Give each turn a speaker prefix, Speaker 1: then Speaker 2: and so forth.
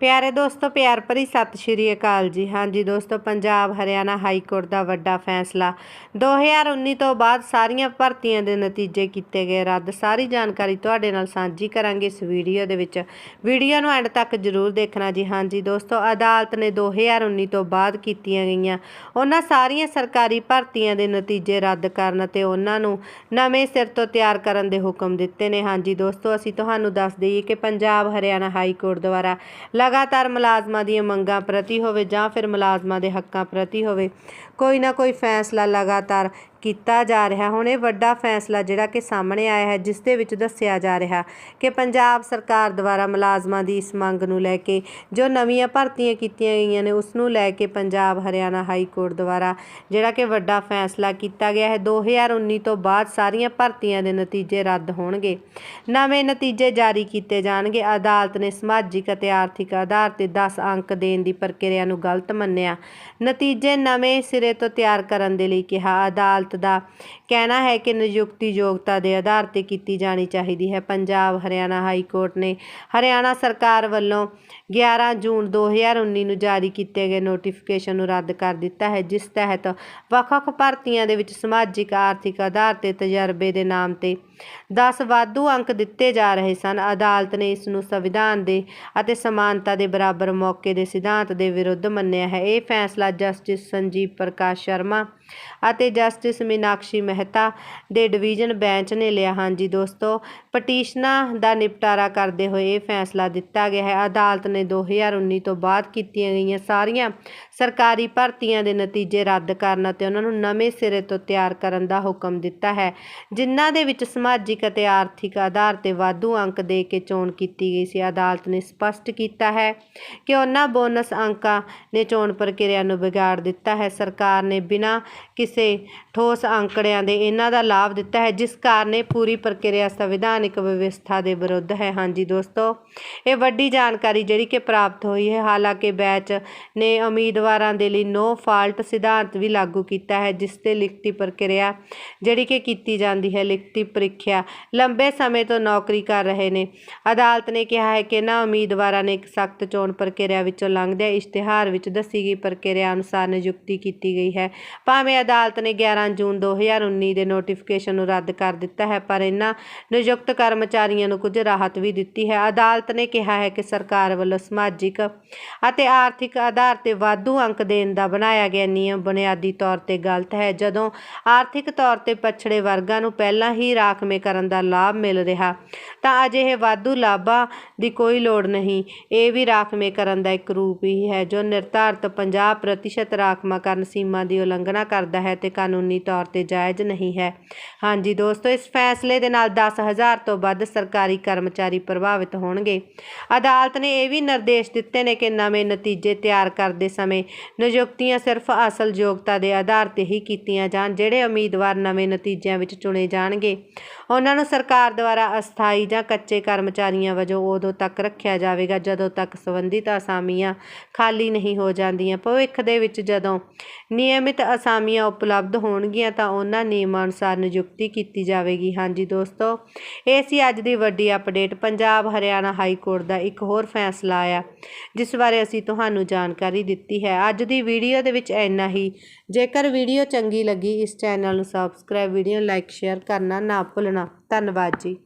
Speaker 1: ਪਿਆਰੇ ਦੋਸਤੋ, ਪਿਆਰ ਭਰੀ ਸਤਿ ਸ਼੍ਰੀ ਅਕਾਲ ਜੀ। ਹਾਂਜੀ ਦੋਸਤੋ, ਪੰਜਾਬ, ਹਰਿਆਣਾ ਹਾਈ ਕੋਰਟ ਦਾ ਵੱਡਾ ਫੈਸਲਾ। 2019 ਤੋਂ ਬਾਅਦ ਸਾਰੀਆਂ ਭਰਤੀਆਂ ਦੇ ਨਤੀਜੇ ਕੀਤੇ ਗਏ ਰੱਦ। ਸਾਰੀ ਜਾਣਕਾਰੀ ਤੁਹਾਡੇ ਨਾਲ ਸਾਂਝੀ ਕਰਾਂਗੇ ਇਸ ਵੀਡੀਓ ਦੇ ਵਿੱਚ। ਵੀਡੀਓ ਨੂੰ ਐਂਡ ਤੱਕ ਜ਼ਰੂਰ ਦੇਖਣਾ ਜੀ। ਹਾਂਜੀ ਦੋਸਤੋ, ਅਦਾਲਤ ਨੇ 2019 ਤੋਂ ਬਾਅਦ ਕੀਤੀਆਂ ਗਈਆਂ। ਉਹਨਾਂ ਸਾਰੀਆਂ ਸਰਕਾਰੀ ਭਰਤੀਆਂ ਦੇ ਨਤੀਜੇ ਰੱਦ ਕਰਨ ਅਤੇ ਉਹਨਾਂ ਨੂੰ ਨਵੇਂ ਸਿਰ ਤੋਂ ਤਿਆਰ ਕਰਨ ਦੇ ਹੁਕਮ ਦਿੱਤੇ ਨੇ। ਹਾਂਜੀ ਦੋਸਤੋ, ਅਸੀਂ ਤੁਹਾਨੂੰ ਦੱਸ ਦਈਏ ਕਿ ਪੰਜਾਬ, ਹਰਿਆਣਾ ਹਾਈ ਕੋਰਟ ਦੁਆਰਾ ਲਗਾਤਾਰ ਮੁਲਾਜ਼ਮਾਂ ਦੀਆਂ ਮੰਗਾਂ ਪ੍ਰਤੀ ਹੋਵੇ ਜਾਂ ਫਿਰ ਮੁਲਾਜ਼ਮਾਂ ਦੇ ਹੱਕਾਂ ਪ੍ਰਤੀ ਹੋਵੇ, ਕੋਈ ਨਾ ਕੋਈ ਫੈਸਲਾ ਲਗਾਤਾਰ ਕੀਤਾ ਜਾ ਰਿਹਾ। ਹੁਣ ਇਹ ਵੱਡਾ ਫੈਸਲਾ ਜਿਹੜਾ ਕਿ ਸਾਹਮਣੇ ਆਇਆ ਹੈ, ਜਿਸ ਦੇ ਵਿੱਚ ਦੱਸਿਆ ਜਾ ਰਿਹਾ ਕਿ ਪੰਜਾਬ ਸਰਕਾਰ ਦੁਆਰਾ ਮੁਲਾਜ਼ਮਾਂ ਦੀ ਇਸ ਮੰਗ ਨੂੰ ਲੈ ਕੇ ਜੋ ਨਵੀਆਂ ਭਰਤੀਆਂ ਕੀਤੀਆਂ ਗਈਆਂ ਨੇ, ਉਸ ਨੂੰ ਲੈ ਕੇ ਪੰਜਾਬ ਹਰਿਆਣਾ ਹਾਈ ਕੋਰਟ ਦੁਆਰਾ ਜਿਹੜਾ ਕਿ ਵੱਡਾ ਫੈਸਲਾ ਕੀਤਾ ਗਿਆ ਹੈ। 2019 ਤੋਂ ਬਾਅਦ ਸਾਰੀਆਂ ਭਰਤੀਆਂ ਦੇ ਨਤੀਜੇ ਰੱਦ ਹੋਣਗੇ। ਨਵੇਂ ਨਤੀਜੇ ਜਾਰੀ ਕੀਤੇ ਜਾਣਗੇ। ਅਦਾਲਤ ਨੇ ਸਮਾਜਿਕ ਅਤੇ ਆਰਥਿਕ ਆਧਾਰ ਤੇ 10 ਅੰਕ ਦੇਣ ਦੀ ਪ੍ਰਕਿਰਿਆ ਨੂੰ ਗਲਤ ਮੰਨਿਆ। ਨਤੀਜੇ ਨਵੇਂ ਸਿਰੇ ਤੋਂ ਤਿਆਰ ਕਰਨ ਦੇ ਲਈ ਕਿਹਾ। ਅਦਾਲਤ ਦਾ ਕਹਿਣਾ ਹੈ ਕਿ ਨਿਯੁਕਤੀ ਯੋਗਤਾ ਦੇ ਆਧਾਰ ਤੇ ਕੀਤੀ ਜਾਣੀ ਚਾਹੀਦੀ ਹੈ। ਪੰਜਾਬ, ਹਰਿਆਣਾ ਹਾਈ ਕੋਰਟ ਨੇ ਹਰਿਆਣਾ ਸਰਕਾਰ ਵੱਲੋਂ 11 ਜੂਨ 2019 ਨੂੰ ਜਾਰੀ ਕੀਤੇ ਗਏ ਨੋਟੀਫਿਕੇਸ਼ਨ ਨੂੰ ਰੱਦ ਕਰ ਦਿੱਤਾ ਹੈ, ਜਿਸ ਤਹਿਤ ਵੱਖ-ਵੱਖ ਭਰਤੀਆਂ ਦੇ ਵਿੱਚ ਸਮਾਜਿਕ, ਆਰਥਿਕ ਆਧਾਰ ਤੇ ਤਜਰਬੇ ਦੇ ਨਾਮ ਤੇ 10 ਵਾਧੂ ਅੰਕ ਦਿੱਤੇ ਜਾ ਰਹੇ ਸਨ। ਅਦਾਲਤ ਨੇ ਇਸ ਨੂੰ ਸੰਵਿਧਾਨ ਦੇ ਅਤੇ ਸਮਾਨਤਾ ਦੇ ਬਰਾਬਰ ਮੌਕੇ ਦੇ ਸਿਧਾਂਤ ਦੇ ਵਿਰੁੱਧ ਮੰਨਿਆ ਹੈ। ਇਹ ਫੈਸਲਾ ਜਸਟਿਸ ਸੰਜੀਵ ਪ੍ਰਕਾਸ਼ ਸ਼ਰਮਾ ਅਤੇ ਜਸਟਿਸ ਮੀਨਾਕਸ਼ੀ ਮਹਿਤਾ ਦੇ ਡਿਵੀਜ਼ਨ ਬੈਂਚ ਨੇ ਲਿਆ ਹਾਂਜੀ ਦੋਸਤੋ, ਪਟੀਸ਼ਨਾਂ ਦਾ ਨਿਪਟਾਰਾ ਕਰਦੇ ਹੋਏ ਇਹ ਫੈਸਲਾ ਦਿੱਤਾ ਗਿਆ ਹੈ। ਅਦਾਲਤ ਨੇ 2019 ਤੋਂ ਬਾਅਦ ਕੀਤੀਆਂ ਗਈਆਂ ਸਾਰੀਆਂ ਸਰਕਾਰੀ ਭਰਤੀਆਂ ਦੇ ਨਤੀਜੇ ਰੱਦ ਕਰਨ ਅਤੇ ਉਹਨਾਂ ਨੂੰ ਨਵੇਂ ਸਿਰੇ ਤੋਂ ਤਿਆਰ ਕਰਨ ਦਾ ਹੁਕਮ ਦਿੱਤਾ ਹੈ, ਜਿਨ੍ਹਾਂ ਦੇ ਵਿੱਚ ਸਮਾਜਿਕ ਅਤੇ ਆਰਥਿਕ ਆਧਾਰ ਤੇ ਵਾਧੂ ਅੰਕ ਦੇ ਕੇ ਚੋਣ ਕੀਤੀ ਗਈ ਸੀ। ਅਦਾਲਤ ਨੇ ਸਪਸ਼ਟ ਕੀਤਾ ਹੈ ਕਿ ਉਹਨਾਂ ਬੋਨਸ ਅੰਕਾਂ ਨੇ ਚੋਣ ਪ੍ਰਕਿਰਿਆ ਨੂੰ ਵਿਗਾੜ ਦਿੱਤਾ ਹੈ। ਸਰਕਾਰ ਨੇ ਬਿਨਾਂ ਕਿਸੇ ਠੋਸ ਅੰਕੜਿਆਂ ਦੇ ਇਹਨਾਂ ਦਾ ਲਾਭ ਦਿੱਤਾ ਹੈ, ਜਿਸ ਕਾਰਨ ਇਹ ਪੂਰੀ ਪ੍ਰਕਿਰਿਆ ਸੰਵਿਧਾਨਿਕ ਵਿਵਸਥਾ ਦੇ ਵਿਰੁੱਧ ਹੈ। ਹਾਂਜੀ ਦੋਸਤੋ, ਇਹ ਵੱਡੀ ਜਾਣਕਾਰੀ ਜਿਹੜੀ ਕਿ ਪ੍ਰਾਪਤ ਹੋਈ ਹੈ। ਹਾਲਾਂਕਿ ਬੈਚ ਨੇ ਉਮੀਦਵਾਰਾਂ ਦੇ ਲਈ ਨੋ ਫਾਲਟ ਸਿਧਾਂਤ ਵੀ ਲਾਗੂ ਕੀਤਾ ਹੈ, ਜਿਸ ਤੇ ਲਿਖਤੀ ਪ੍ਰਕਿਰਿਆ ਜਿਹੜੀ ਕਿ ਕੀਤੀ ਜਾਂਦੀ ਹੈ, ਲਿਖਤੀ ਪ੍ਰੀਖਿਆ ਲੰਬੇ ਸਮੇਂ ਤੋਂ ਨੌਕਰੀ ਕਰ ਰਹੇ ਨੇ। ਅਦਾਲਤ ਨੇ ਕਿਹਾ ਹੈ ਕਿ ਇਹਨਾਂ ਉਮੀਦਵਾਰਾਂ ਨੇ ਇੱਕ ਸਖਤ ਚੋਣ ਪ੍ਰਕਿਰਿਆ ਵਿੱਚੋਂ ਲੰਘਦਿਆਂ ਇਸ਼ਤਿਹਾਰ ਵਿੱਚ ਦੱਸੀ ਗਈ ਪ੍ਰਕਿਰਿਆ ਅਨੁਸਾਰ ਨਿਯੁਕਤੀ ਕੀਤੀ ਗਈ ਹੈ। ਭਾਵੇਂ ਅਦਾਲਤ ਨੇ 11 ਜੂਨ 2019 ਦੇ ਨੋਟੀਫਿਕੇਸ਼ਨ ਨੂੰ ਰੱਦ ਕਰ ਦਿੱਤਾ ਹੈ, ਪਰ ਇਹਨਾਂ ਨਿਯੁਕਤ ਕਰਮਚਾਰੀਆਂ ਨੂੰ ਕੁਝ ਰਾਹਤ ਵੀ ਦਿੱਤੀ ਹੈ। ਅਦਾਲਤ ਨੇ ਕਿਹਾ ਹੈ ਕਿ ਸਰਕਾਰ ਵੱਲੋਂ ਸਮਾਜਿਕ ਅਤੇ ਆਰਥਿਕ ਆਧਾਰ ਤੇ ਵਾਧੂ ਅੰਕ ਦੇਣ ਦਾ ਬਣਾਇਆ ਗਿਆ ਨਿਯਮ ਬੁਨਿਆਦੀ ਤੌਰ ਤੇ ਗਲਤ ਹੈ। ਜਦੋਂ ਆਰਥਿਕ ਤੌਰ ਤੇ ਪਛੜੇ ਵਰਗਾਂ ਨੂੰ ਪਹਿਲਾਂ ਹੀ ਰਾਖ ਰਾਖਵੇਂ ਕਰਨ ਦਾ ਲਾਭ ਮਿਲ ਰਿਹਾ। ਤਾਂ ਅਜਿਹੇ ਵਾਧੂ ਲਾਭਾਂ ਦੀ ਕੋਈ ਲੋੜ ਨਹੀਂ। ਇਹ ਵੀ ਰਾਖਵੇਂ ਕਰਨ ਦਾ ਇੱਕ ਰੂਪ ਹੀ ਹੈ, ਜੋ ਨਿਰਧਾਰਤ 50% ਰਾਖਵਾਂਕਰਨ ਸੀਮਾ ਦੀ ਉਲੰਘਣਾ ਕਰਦਾ ਹੈ ਤੇ ਕਾਨੂੰਨੀ ਤੌਰ ਤੇ ਜਾਇਜ਼ ਨਹੀਂ ਹੈ। ਹਾਂਜੀ ਦੋਸਤੋ, ਇਸ ਫੈਸਲੇ ਦੇ ਨਾਲ 10000 ਤੋਂ ਵੱਧ ਸਰਕਾਰੀ ਕਰਮਚਾਰੀ ਪ੍ਰਭਾਵਿਤ ਹੋਣਗੇ। ਅਦਾਲਤ ਨੇ ਇਹ ਵੀ ਨਿਰਦੇਸ਼ ਦਿੱਤੇ ਨੇ ਕਿ ਨਵੇਂ ਨਤੀਜੇ ਤਿਆਰ ਕਰਦੇ ਸਮੇਂ ਨਿਯੁਕਤੀਆਂ ਸਿਰਫ ਅਸਲ ਯੋਗਤਾ ਦੇ ਆਧਾਰ ਤੇ ਹੀ ਕੀਤੀਆਂ ਜਾਣ, ਜਿਹੜੇ ਉਮੀਦਵਾਰ ਨਵੇਂ ਨਤੀਜਿਆਂ ਵਿੱਚ ਚੁਣੇ ਜਾਣਗੇ। ਉਹਨਾਂ ਨੂੰ ਸਰਕਾਰ ਦੁਆਰਾ ਅਸਥਾਈ ਜਾਂ ਕੱਚੇ ਕਰਮਚਾਰੀਆਂ ਵਜੋਂ ਉਦੋਂ ਤੱਕ ਰੱਖਿਆ ਜਾਵੇਗਾ ਜਦੋਂ ਤੱਕ ਸੰਬੰਧਿਤ ਅਸਾਮੀਆਂ ਖਾਲੀ ਨਹੀਂ ਹੋ ਜਾਂਦੀਆਂ। ਭਵਿੱਖ ਦੇ ਵਿੱਚ ਜਦੋਂ ਨਿਯਮਿਤ ਅਸਾਮੀਆਂ ਉਪਲਬਧ ਹੋਣਗੀਆਂ ਤਾਂ ਉਹਨਾਂ ਨਿਯਮਾਂ ਅਨੁਸਾਰ ਨਿਯੁਕਤੀ ਕੀਤੀ ਜਾਵੇਗੀ। ਹਾਂਜੀ ਦੋਸਤੋ, ਇਹ ਸੀ ਅੱਜ ਦੀ ਵੱਡੀ update. Punjab Haryana high court ਦਾ ਇੱਕ ਹੋਰ ਫੈਸਲਾ ਆਇਆ, ਜਿਸ ਬਾਰੇ ਅਸੀਂ ਤੁਹਾਨੂੰ ਜਾਣਕਾਰੀ ਦਿੱਤੀ ਹੈ। ਅੱਜ ਦੀ ਵੀਡੀਓ ਦੇ ਵਿੱਚ ਇੰਨਾ ਹੀ। ਜੇਕਰ ਵੀਡੀਓ ਚੰਗੀ ਲੱਗੀ, ਇਸ ਚੈਨਲ ਨੂੰ ਸਬਸਕ੍ਰਾਈਬ ਵੀਡੀਓ ਲਾਈਕ ਸ਼ੇਅਰ ਕਰਨਾ ਨਾ ਭੁੱਲਣਾ। ਧੰਨਵਾਦ ਜੀ।